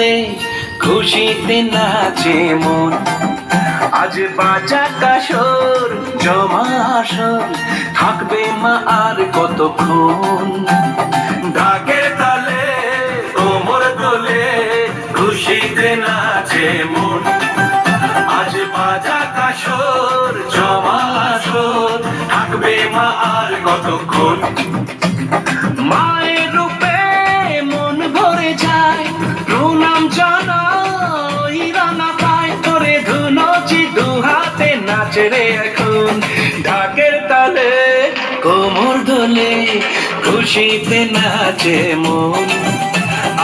দোলে খুশিতে নাচে মন। আজ বাজা কাসর জমা আসর, থাকবে মা আর কতক্ষণ? ঢাকের তালে, কোমর দোলে খুশিতে নাচে মন। আজ বাজা কাসর জমা আসর, থাকবে মা আর কতক্ষণ? মায়ের রূপে নাচে রে এখন ঢাকের তালে, কোমর ধলে খুশিতে নাচে মন।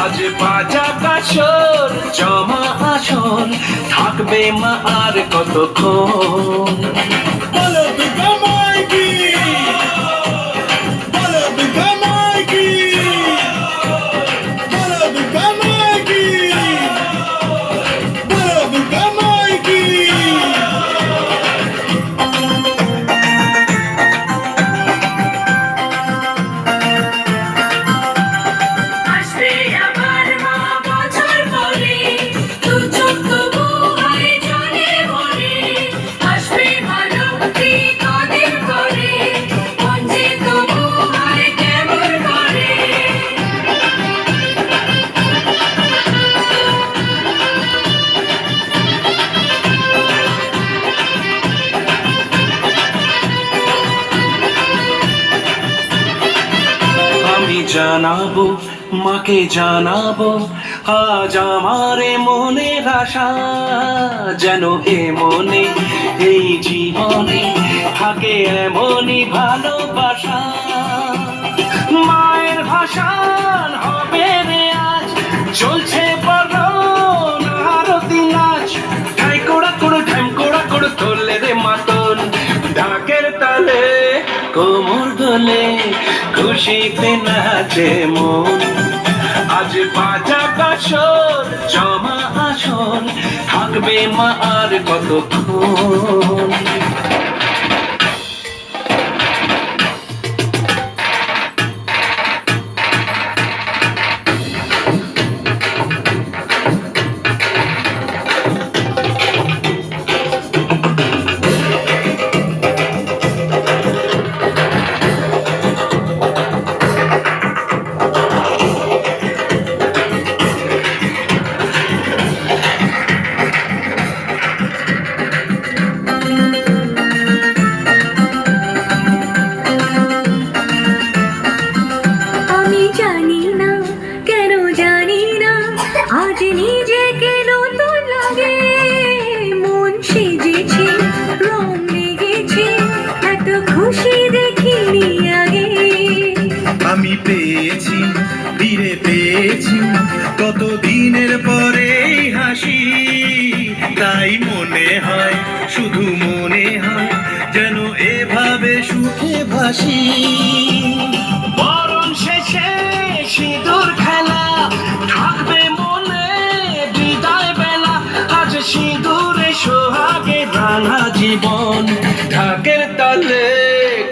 আজ বাজা কাসর জমা আসন, থাকবে মা আর কতক্ষণ? বলো জানাব, মাকে জানাব, আজ আমারে মনে আশা যেন এ মনে, এই জীবনে থাকে এমনই ভালোবাসা। মায়ের ভাষা হবে রে আজ, চলছে কোমর দোলে খুশিতে নাচে মন আজ বাজা কাশর জমা আসন থাকবে মা আর কতক্ষণ আমি পেয়েছি, ফিরে পেয়েছি। কত দিনের পরে হাসি, তাই মনে হয়, শুধু মনে হয় যেন এভাবে সুখে ভাসি। শেষে সিঁদুর খেলা, থাকবে আজ সিঁদুরে সোহাগে রাঙা জীবন, ঢাকের তালে।